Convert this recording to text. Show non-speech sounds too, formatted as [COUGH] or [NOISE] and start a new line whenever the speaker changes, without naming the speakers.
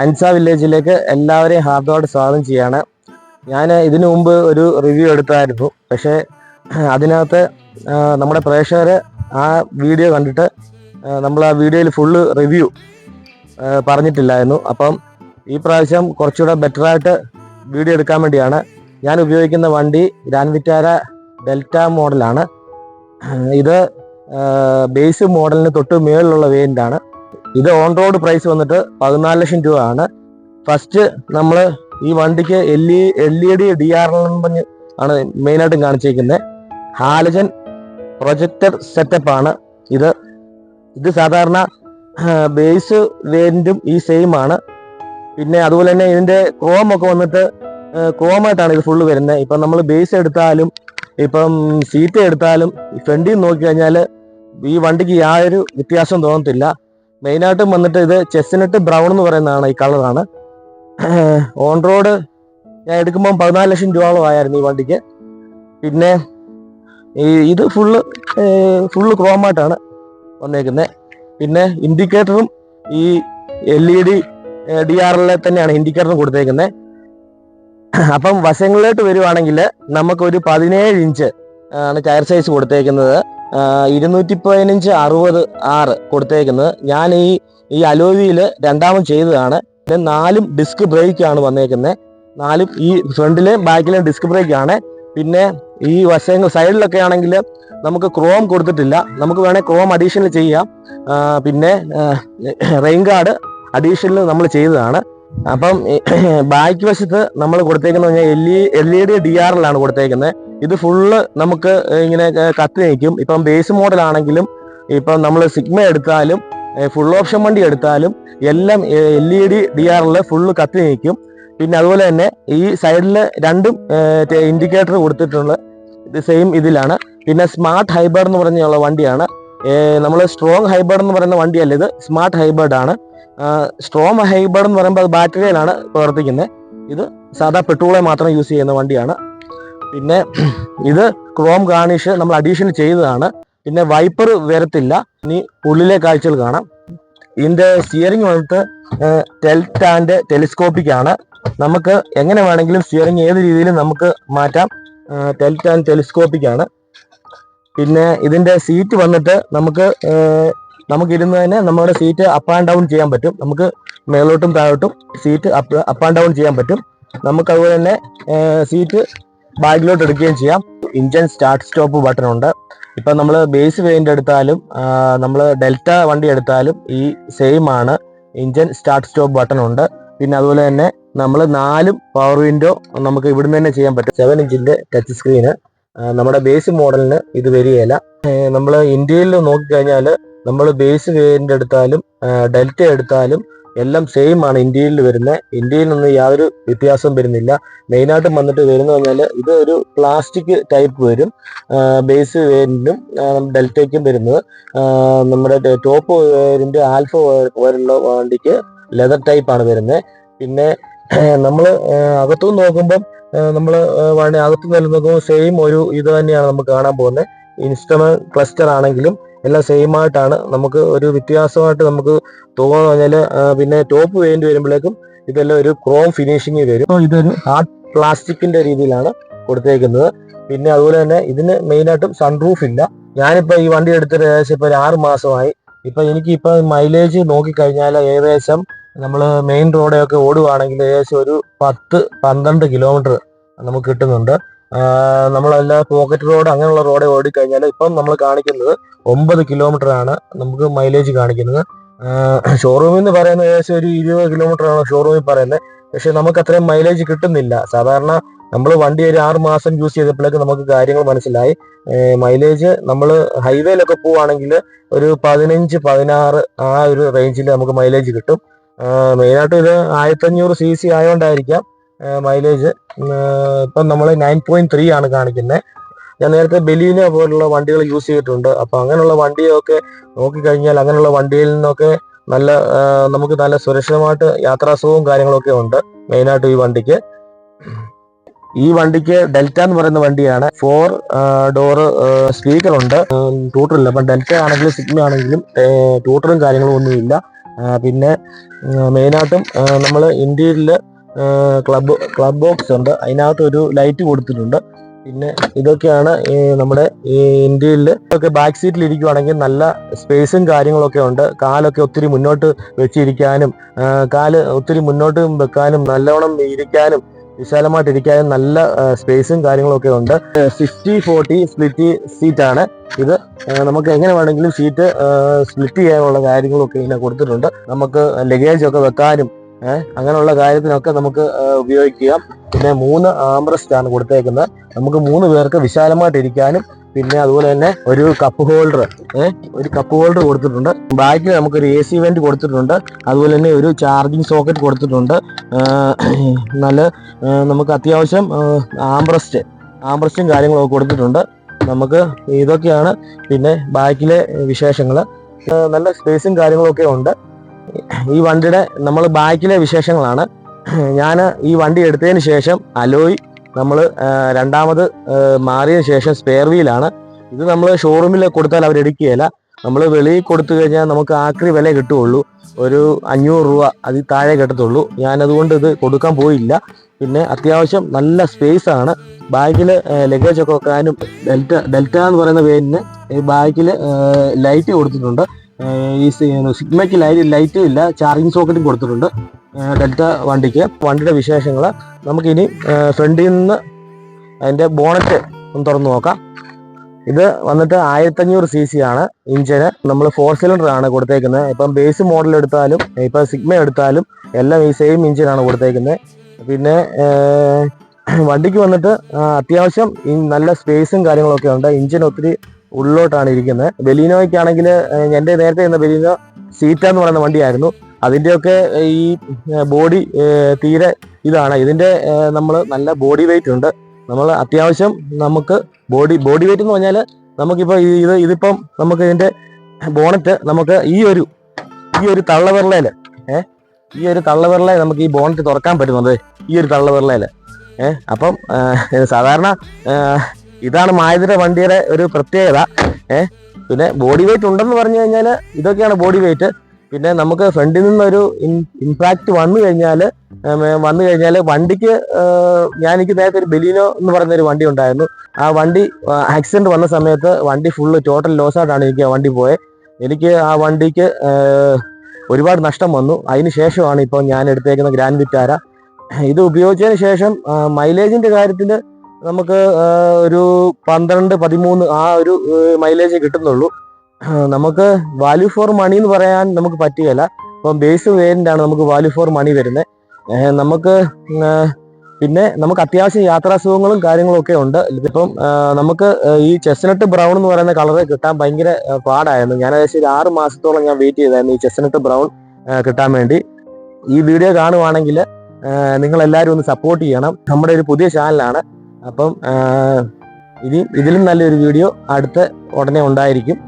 അൻസ വില്ലേജിലേക്ക് എല്ലാവരെയും ഹാർദോട് സ്വാഗതം ചെയ്യാണ്. ഞാൻ ഇതിനു മുമ്പ് ഒരു റിവ്യൂ എടുത്തായിരുന്നു. പക്ഷേ അതിനകത്ത് നമ്മുടെ പ്രേക്ഷകർ ആ വീഡിയോ കണ്ടിട്ട് നമ്മൾ ആ വീഡിയോയിൽ ഫുള്ള് റിവ്യൂ പറഞ്ഞിട്ടില്ലായിരുന്നു. അപ്പം ഈ പ്രാവശ്യം കുറച്ചുകൂടെ ബെറ്ററായിട്ട് വീഡിയോ എടുക്കാൻ വേണ്ടിയാണ് ഞാൻ ഉപയോഗിക്കുന്ന വണ്ടി ഗ്രാൻഡ് വിറ്റാര ഡെൽറ്റ മോഡലാണ്. ഇത് ബേസ് മോഡലിന് തൊട്ട് മേളിലുള്ള വേരിയന്റ് ആണ്. ഇത് ഓൺ റോഡ് പ്രൈസ് വന്നിട്ട് പതിനാല് ലക്ഷം രൂപ ആണ് ഫസ്റ്റ് നമ്മൾ ഈ വണ്ടിക്ക് L E L E D D R പറഞ്ഞ് ആണ് മെയിനായിട്ടും കാണിച്ചിരിക്കുന്നത് ഹാലജൻ പ്രൊജക്ടർ സെറ്റപ്പ് ആണ് ഇത്. ഇത് സാധാരണ ബേസ് വേരിയന്റും ഈ സെയിം ആണ്. പിന്നെ അതുപോലെ തന്നെ ഇതിന്റെ ക്രോം ഒക്കെ വന്നിട്ട് ക്രോമായിട്ടാണ് ഇത് ഫുള്ള് വരുന്നത് ഇപ്പം നമ്മൾ ബേസ് എടുത്താലും ഇപ്പം സീറ്റ് എടുത്താലും ഫ്രണ്ടിൽ നോക്കി കഴിഞ്ഞാൽ ഈ വണ്ടിക്ക് യാതൊരു വ്യത്യാസം തോന്നത്തില്ല. മെയിനായിട്ടും വന്നിട്ട് ഇത് ചെസ്സിനട്ട് ബ്രൗൺ എന്ന് പറയുന്നതാണ് ഈ കളറാണ് ഓൺ റോഡ് ഞാൻ എടുക്കുമ്പോൾ പതിനാല് ലക്ഷം രൂപയോളം ആയിരുന്നു ഈ വണ്ടിക്ക്. പിന്നെ ഈ ഇത് ഫുള്ള് ഫുള്ള് ക്രോമായിട്ടാണ് വന്നേക്കുന്നത് പിന്നെ ഇൻഡിക്കേറ്ററും ഈ L E D D R L തന്നെയാണ് ഇൻഡിക്കേറ്ററും കൊടുത്തേക്കുന്നത് അപ്പം വശങ്ങളിലോട്ട് വരുവാണെങ്കിൽ നമുക്കൊരു പതിനേഴ് ഇഞ്ച് ആണ് ടയർ സൈസ് കൊടുത്തേക്കുന്നത്. ഇരുന്നൂറ്റി പതിനഞ്ച് അറുപത് ആറ് കൊടുത്തേക്കുന്നത്. ഞാൻ ഈ ഈ അലോവിയിൽ രണ്ടാമത് ചെയ്തതാണ്. പിന്നെ നാലും ഡിസ്ക് ബ്രേക്ക് ആണ് വന്നേക്കുന്നത്. നാലും ഈ ഫ്രണ്ടിലെയും ബാക്കിലെയും ഡിസ്ക് ബ്രേക്ക് ആണ്. പിന്നെ ഈ വശങ്ങൾ സൈഡിലൊക്കെ ആണെങ്കിൽ നമുക്ക് ക്രോം കൊടുത്തിട്ടില്ല. നമുക്ക് വേണേൽ ക്രോം അഡീഷണൽ ചെയ്യാം. പിന്നെ റെയിൻ ഗാർഡ് അഡീഷണൽ നമ്മൾ ചെയ്തതാണ്. അപ്പം ബാക്ക് വശത്ത് നമ്മൾ കൊടുത്തേക്കുന്നത് L E L E D D R എല്ലാണ് കൊടുത്തേക്കുന്നത്. ഇത് ഫുള്ള് നമുക്ക് ഇങ്ങനെ കത്തി നിൽക്കും ഇപ്പം ബേസ് മോഡൽ ആണെങ്കിലും ഇപ്പം നമ്മൾ സിഗ്മ എടുത്താലും ഫുൾ ഓപ്ഷൻ വണ്ടി എടുത്താലും എല്ലാം L E D D R ആറിൽ ഫുള്ള് കത്തി നിൽക്കും പിന്നെ അതുപോലെ തന്നെ ഈ സൈഡിൽ രണ്ടും ഇൻഡിക്കേറ്റർ കൊടുത്തിട്ടുള്ള ഇത് സെയിം ഇതിലാണ്. പിന്നെ സ്മാർട്ട് ഹൈബേർഡ് എന്ന് പറഞ്ഞുള്ള വണ്ടിയാണ്. നമ്മൾ സ്ട്രോങ് ഹൈബേർഡ് എന്ന് പറയുന്ന വണ്ടിയല്ല ഇത്. സ്മാർട്ട് ഹൈബേർഡ് ആണ്. സ്ട്രോങ് ഹൈബേർഡ് എന്ന് പറയുമ്പോൾ അത് ബാറ്ററിയിലാണ് പ്രവർത്തിക്കുന്നത് ഇത് സാധാ പെട്രോളെ മാത്രം യൂസ് ചെയ്യുന്ന വണ്ടിയാണ്. പിന്നെ ഇത് ക്രോം ഗാർണിഷ് നമ്മൾ അഡീഷൻ ചെയ്തതാണ്. പിന്നെ വൈപ്പർ വരത്തില്ല. ഇനി ഉള്ളിലെ കാഴ്ചകൾ കാണാം. ഇതിന്റെ സ്റ്റിയറിംഗ് വന്നിട്ട് ടെൽറ്റ് ആൻഡ് ടെലിസ്കോപ്പിക് ആണ്. നമുക്ക് എങ്ങനെ വേണമെങ്കിലും സ്റ്റിയറിംഗ് ഏത് രീതിയിലും നമുക്ക് മാറ്റാം. ടെൽറ്റ് ആൻഡ് ടെലിസ്കോപ്പിക് ആണ്. പിന്നെ ഇതിന്റെ സീറ്റ് വന്നിട്ട് നമുക്ക് നമുക്ക് ഇരുന്ന് തന്നെ നമ്മുടെ സീറ്റ് അപ്പ് ആൻഡ് ഡൗൺ ചെയ്യാൻ പറ്റും. നമുക്ക് മേലോട്ടും താഴോട്ടും seat up up and down ചെയ്യാൻ പറ്റും. നമുക്ക് അതുപോലെ തന്നെ സീറ്റ് ബാഗിലോട്ട് എടുക്കുകയും ചെയ്യാം. ഇഞ്ചൻ സ്റ്റാർട്ട് സ്റ്റോപ്പ് ബട്ടൺ ഉണ്ട്. ഇപ്പൊ നമ്മൾ ബേസ് വേരിയന്റ് എടുത്താലും നമ്മൾ ഡെൽറ്റ വണ്ടി എടുത്താലും ഈ സെയിം ആണ് ഇഞ്ചൻ സ്റ്റാർട്ട് സ്റ്റോപ്പ് ബട്ടൺ ഉണ്ട്. പിന്നെ അതുപോലെ തന്നെ നമ്മൾ നാലും പവർ വിൻഡോ നമുക്ക് ഇവിടുന്ന് തന്നെ ചെയ്യാൻ പറ്റും. സെവൻ ഇഞ്ചിന്റെ ടച്ച് സ്ക്രീന് നമ്മുടെ ബേസ് മോഡലിന് ഇത് വരികയില്ല. നമ്മൾ ഇന്ത്യയിൽ നോക്കിക്കഴിഞ്ഞാൽ നമ്മൾ ബേസ് വേരിയന്റ് എടുത്താലും ഡെൽറ്റ എടുത്താലും എല്ലാം സെയിം ആണ് ഇന്ത്യയിൽ വരുന്നത് ഇന്ത്യയിൽ നിന്ന് യാതൊരു വ്യത്യാസവും വരുന്നില്ല. മെയിനായിട്ടും വന്നിട്ട് വരുന്ന പറഞ്ഞാൽ ഇത് ഒരു പ്ലാസ്റ്റിക് ടൈപ്പ് വരും. ബേസ് വേരിനും ഡെൽറ്റയ്ക്കും വരുന്നത്. നമ്മുടെ ടോപ്പ് വേരിന്റെ ആൽഫ പോലുള്ള വണ്ടിക്ക് ലെതർ ടൈപ്പ് ആണ് വരുന്നത്. പിന്നെ [CLEARS THROAT] നമ്മൾ അകത്തു നോക്കുമ്പം നമ്മൾ അകത്ത് നിന്ന് നോക്കുമ്പോൾ സെയിം ഒരു ഇത് തന്നെയാണ് നമുക്ക് കാണാൻ പോകുന്നത്. ഇൻസ്റ്റമ ക്ലസ്റ്റർ ആണെങ്കിലും എല്ലാം സെയിം ആയിട്ടാണ്. നമുക്ക് ഒരു വ്യത്യാസമായിട്ട് നമുക്ക് തോന്നുന്നു പറഞ്ഞാൽ പിന്നെ ടോപ്പ് വേണ്ടി വരുമ്പോഴേക്കും ഇതെല്ലാം ഒരു ക്രോം ഫിനിഷിങ് വരും. അപ്പോൾ ഇതൊരു ഹാർഡ് പ്ലാസ്റ്റിക്കിന്റെ രീതിയിലാണ് കൊടുത്തേക്കുന്നത്. പിന്നെ അതുപോലെ തന്നെ ഇതിന് മെയിനായിട്ടും സൺറൂഫ് ഇല്ല. ഞാനിപ്പോ ഈ വണ്ടി എടുത്തിട്ട് ഏകദേശം ഇപ്പൊ ഒരു ആറ് മാസമായി. ഇപ്പൊ എനിക്ക് ഇപ്പൊ മൈലേജ് നോക്കിക്കഴിഞ്ഞാൽ ഏകദേശം നമ്മൾ മെയിൻ റോഡൊക്കെ ഓടുകയാണെങ്കിൽ ഏകദേശം ഒരു പത്ത് പന്ത്രണ്ട് കിലോമീറ്റർ നമുക്ക് കിട്ടുന്നുണ്ട്. നമ്മളല്ല പോക്കറ്റ് റോഡ് അങ്ങനെയുള്ള റോഡ് ഓടിക്കഴിഞ്ഞാൽ ഇപ്പം നമ്മൾ കാണിക്കുന്നത് ഒമ്പത് കിലോമീറ്റർ ആണ് നമുക്ക് മൈലേജ് കാണിക്കുന്നത്. ഷോറൂമിൽ നിന്ന് പറയുന്നത് ഏകദേശം ഒരു ഇരുപത് കിലോമീറ്റർ ആണ് ഷോറൂമിൽ പറയുന്നത്. പക്ഷെ നമുക്ക് അത്രയും മൈലേജ് കിട്ടുന്നില്ല. സാധാരണ നമ്മൾ വണ്ടി ഒരു ആറ് മാസം യൂസ് ചെയ്തപ്പോഴേക്ക് നമുക്ക് കാര്യങ്ങൾ മനസ്സിലായി. മൈലേജ് നമ്മൾ ഹൈവേയിലൊക്കെ പോവുകയാണെങ്കിൽ ഒരു പതിനഞ്ച് പതിനാറ് ആ ഒരു റേഞ്ചിൽ നമുക്ക് മൈലേജ് കിട്ടും. മെയിനായിട്ട് ഇത് ആയിരത്തഞ്ഞൂറ് സി സി ആയതുകൊണ്ടായിരിക്കാം മൈലേജ് ഇപ്പം നമ്മൾ നയൻ പോയിന്റ് ത്രീ ആണ് കാണിക്കുന്നത് ഞാൻ നേരത്തെ ബെലീന പോലുള്ള വണ്ടികൾ യൂസ് ചെയ്തിട്ടുണ്ട്. അപ്പം അങ്ങനെയുള്ള വണ്ടിയൊക്കെ നോക്കിക്കഴിഞ്ഞാൽ അങ്ങനെയുള്ള വണ്ടിയിൽ നിന്നൊക്കെ നല്ല നമുക്ക് നല്ല സുരക്ഷിതമായിട്ട് യാത്രാസുഖവും കാര്യങ്ങളൊക്കെ ഉണ്ട് മെയിനായിട്ട് ഈ വണ്ടിക്ക്. ഈ വണ്ടിക്ക് ഡെൽറ്റ എന്ന് പറയുന്ന വണ്ടിയാണ്. ഫോർ ഡോറ് സ്പീക്കർ ഉണ്ട്. ടൂട്ടറില്ല അപ്പം ഡെൽറ്റ ആണെങ്കിലും സിഗ്മ ആണെങ്കിലും ടൂട്ടറും കാര്യങ്ങളും ഒന്നുമില്ല. പിന്നെ മെയിനായിട്ടും നമ്മൾ ഇന്ത്യയിൽ ക്ലബ് ക്ലബ് ബോക്സ് ഉണ്ട്. അതിനകത്ത് ഒരു ലൈറ്റ് കൊടുത്തിട്ടുണ്ട്. പിന്നെ ഇതൊക്കെയാണ് ഈ നമ്മുടെ ഈ ഇന്ത്യയിൽ ഒക്കെ ബാക്ക് സീറ്റിൽ ഇരിക്കുവാണെങ്കിൽ നല്ല സ്പേസും കാര്യങ്ങളൊക്കെ ഉണ്ട്. കാലൊക്കെ ഒത്തിരി മുന്നോട്ട് വെച്ചിരിക്കാനും കാൽ ഒത്തിരി മുന്നോട്ട് വെക്കാനും നല്ലോണം ഇരിക്കാനും വിശാലമായിട്ട് ഇരിക്കാനും നല്ല സ്പേസും കാര്യങ്ങളൊക്കെ ഉണ്ട്. സിക്സ്റ്റി ഫോർട്ടി സ്പ്ലിറ്റ് സീറ്റ് ആണ്. ഇത് നമുക്ക് എങ്ങനെ വേണമെങ്കിലും സീറ്റ് സ്പ്ലിറ്റ് ചെയ്യാനുള്ള കാര്യങ്ങളൊക്കെ ഇതിനെ കൊടുത്തിട്ടുണ്ട്. നമുക്ക് ലഗേജ് ഒക്കെ വെക്കാനും അങ്ങനെയുള്ള കാര്യത്തിനൊക്കെ നമുക്ക് ഉപയോഗിക്കുക ഉപയോഗിക്കാം. പിന്നെ മൂന്ന് ആംബ്രസ്റ്റ് ആണ് കൊടുത്തേക്കുന്നത്. നമുക്ക് മൂന്ന് പേർക്ക് വിശാലമായിട്ട് ഇരിക്കാനും പിന്നെ അതുപോലെ തന്നെ ഒരു കപ്പ് ഹോൾഡർ ഒരു കപ്പ് ഹോൾഡർ കൊടുത്തിട്ടുണ്ട്. ബാക്കിൽ നമുക്കൊരു എ സി വെന്റ് കൊടുത്തിട്ടുണ്ട്. അതുപോലെ തന്നെ ഒരു ചാർജിങ് സോക്കറ്റ് കൊടുത്തിട്ടുണ്ട്. നല്ല നമുക്ക് അത്യാവശ്യം ആംബ്രസ്റ്റ് ആംബ്രസ്റ്റും കാര്യങ്ങളൊക്കെ കൊടുത്തിട്ടുണ്ട്. നമുക്ക് ഇതൊക്കെയാണ് പിന്നെ ബാക്കിലെ വിശേഷങ്ങൾ നല്ല സ്പേസും കാര്യങ്ങളൊക്കെ ഉണ്ട്. ഈ വണ്ടിയുടെ നമ്മൾ ബാക്കിലെ വിശേഷങ്ങളാണ്. ഞാൻ ഈ വണ്ടി എടുത്തതിന് ശേഷം അലോയ് നമ്മൾ രണ്ടാമത് മാറിയ മാറിയതിന് ശേഷം സ്പെയർ വീലാണ് ഇത് നമ്മൾ ഷോറൂമിൽ കൊടുത്താൽ അവർ എടുക്കുകയില്ല. നമ്മൾ വെളിയിൽ കൊടുത്തു കഴിഞ്ഞാൽ നമുക്ക് ആക്രി വില കിട്ടുകയുള്ളൂ. ഒരു അഞ്ഞൂറ് രൂപ അതിൽ താഴെ കിട്ടത്തുള്ളൂ. ഞാനതുകൊണ്ട് ഇത് കൊടുക്കാൻ പോയില്ല. പിന്നെ അത്യാവശ്യം നല്ല സ്പേസ് ആണ്. ബാഗിൽ ലഗേജ് ഒക്കെ വെക്കാനും ഡെൽറ്റ ഡെൽറ്റ എന്ന് പറയുന്ന പേരിന് ഈ ബാഗിൽ ലൈറ്റ് കൊടുത്തിട്ടുണ്ട്. ഈ സിഗ്മയ്ക്ക് ലൈറ്റ് ലൈറ്റും ഇല്ല ചാർജിങ് സോക്കറ്റും കൊടുത്തിട്ടുണ്ട്. ഡെൽറ്റ വണ്ടിക്ക്. വണ്ടിയുടെ വിശേഷങ്ങൾ നമുക്കിനി ഫ്രണ്ടിൽ നിന്ന് അതിന്റെ ബോണറ്റ് ഒന്ന് തുറന്നു നോക്കാം. ഇത് വന്നിട്ട് ആയിരത്തഞ്ഞൂറ് സി സി ആണ്. ഇഞ്ചിന് നമ്മൾ ഫോർ സിലിണ്ടർ ആണ് കൊടുത്തേക്കുന്നത്. ഇപ്പം ബേസ് മോഡൽ എടുത്താലും ഇപ്പം സിഗ്മ എടുത്താലും എല്ലാം ഈ സെയിം ഇഞ്ചിനാണ് കൊടുത്തേക്കുന്നത്. പിന്നെ വണ്ടിക്ക് വന്നിട്ട് അത്യാവശ്യം നല്ല സ്പേസും കാര്യങ്ങളൊക്കെ ഉണ്ട്. ഇഞ്ചിന് ഒത്തിരി ഉള്ളിലോട്ടാണ് ഇരിക്കുന്നത്. ബെലീനോയ്ക്കാണെങ്കിൽ എന്റെ നേരത്തെ ഇരുന്ന ബെലീനോ സീറ്റ എന്ന് പറയുന്ന വണ്ടിയായിരുന്നു. അതിന്റെയൊക്കെ ഈ ബോഡി തീരെ ഇതാണ്. ഇതിന്റെ നമ്മൾ നല്ല ബോഡി വെയിറ്റ് ഉണ്ട്. നമ്മൾ അത്യാവശ്യം നമുക്ക് ബോഡി ബോഡി വെയിറ്റ് എന്ന് പറഞ്ഞാൽ നമുക്കിപ്പോൾ ഇത് ഇതിപ്പം നമുക്ക് ഇതിന്റെ ബോണറ്റ് നമുക്ക് ഈ ഒരു ഈ ഒരു തള്ളവിരലയിൽ ഏഹ് ഈ ഒരു തള്ളവിരലെ നമുക്ക് ഈ ബോണറ്റ് തുറക്കാൻ പറ്റുന്നത്. ഈ ഒരു തള്ളവിരലയിൽ ഏഹ് അപ്പം സാധാരണ ഇതാണ് മായതിര വണ്ടിയുടെ ഒരു പ്രത്യേകത. ഏഹ് പിന്നെ ബോഡി വെയിറ്റ് ഉണ്ടെന്ന് പറഞ്ഞു കഴിഞ്ഞാൽ ഇതൊക്കെയാണ് ബോഡി വെയിറ്റ് പിന്നെ നമുക്ക് ഫ്രണ്ടിൽ നിന്നൊരു ഇമ്പാക്ട് വന്നു കഴിഞ്ഞാൽ വന്നു കഴിഞ്ഞാൽ വണ്ടിക്ക് ഞാൻ എനിക്ക് നേരത്തെ ഒരു ബെലീനോ എന്ന് പറയുന്ന ഒരു വണ്ടി ഉണ്ടായിരുന്നു. ആ വണ്ടി ആക്സിഡന്റ് വന്ന സമയത്ത് വണ്ടി ഫുള്ള് ടോട്ടൽ ലോസ് ആയിട്ടാണ് എനിക്ക് ആ വണ്ടി പോയത് എനിക്ക് ആ വണ്ടിക്ക് ഒരുപാട് നഷ്ടം വന്നു. അതിന് ശേഷമാണ് ഇപ്പോൾ ഞാൻ എടുത്തേക്കുന്ന ഗ്രാൻഡ് വിറ്റാര ഇത് ഉപയോഗിച്ചതിന് ശേഷം മൈലേജിന്റെ കാര്യത്തിൽ നമുക്ക് ഒരു പന്ത്രണ്ട് പതിമൂന്ന് ആ ഒരു മൈലേജ് കിട്ടുന്നുള്ളൂ. നമുക്ക് വാല്യൂ ഫോർ മണി എന്ന് പറയാൻ നമുക്ക് പറ്റുകയില്ല. ഇപ്പം ബേസ് വേരിന്റാണ് നമുക്ക് വാല്യൂ ഫോർ മണി വരുന്നത്. നമുക്ക് പിന്നെ നമുക്ക് അത്യാവശ്യം യാത്രാസുഖങ്ങളും കാര്യങ്ങളും ഒക്കെ ഉണ്ട്. ഇപ്പം നമുക്ക് ഈ ചെസ്നട്ട് ബ്രൗൺ എന്ന് പറയുന്ന കളർ കിട്ടാൻ ഭയങ്കര പാടായിരുന്നു. ഞാൻ ഏകദേശം ഒരു ആറ് മാസത്തോളം ഞാൻ വെയിറ്റ് ചെയ്തായിരുന്നു ഈ ചെസ്നട്ട് ബ്രൗൺ കിട്ടാൻ വേണ്ടി. ഈ വീഡിയോ കാണുവാണെങ്കിൽ നിങ്ങൾ എല്ലാവരും ഒന്ന് സപ്പോർട്ട് ചെയ്യണം. നമ്മുടെ ഒരു പുതിയ ചാനലാണ് അപ്പം ഇനി ഇതിലും നല്ലൊരു വീഡിയോ അടുത്ത ഉടനെ ഉണ്ടായിരിക്കും.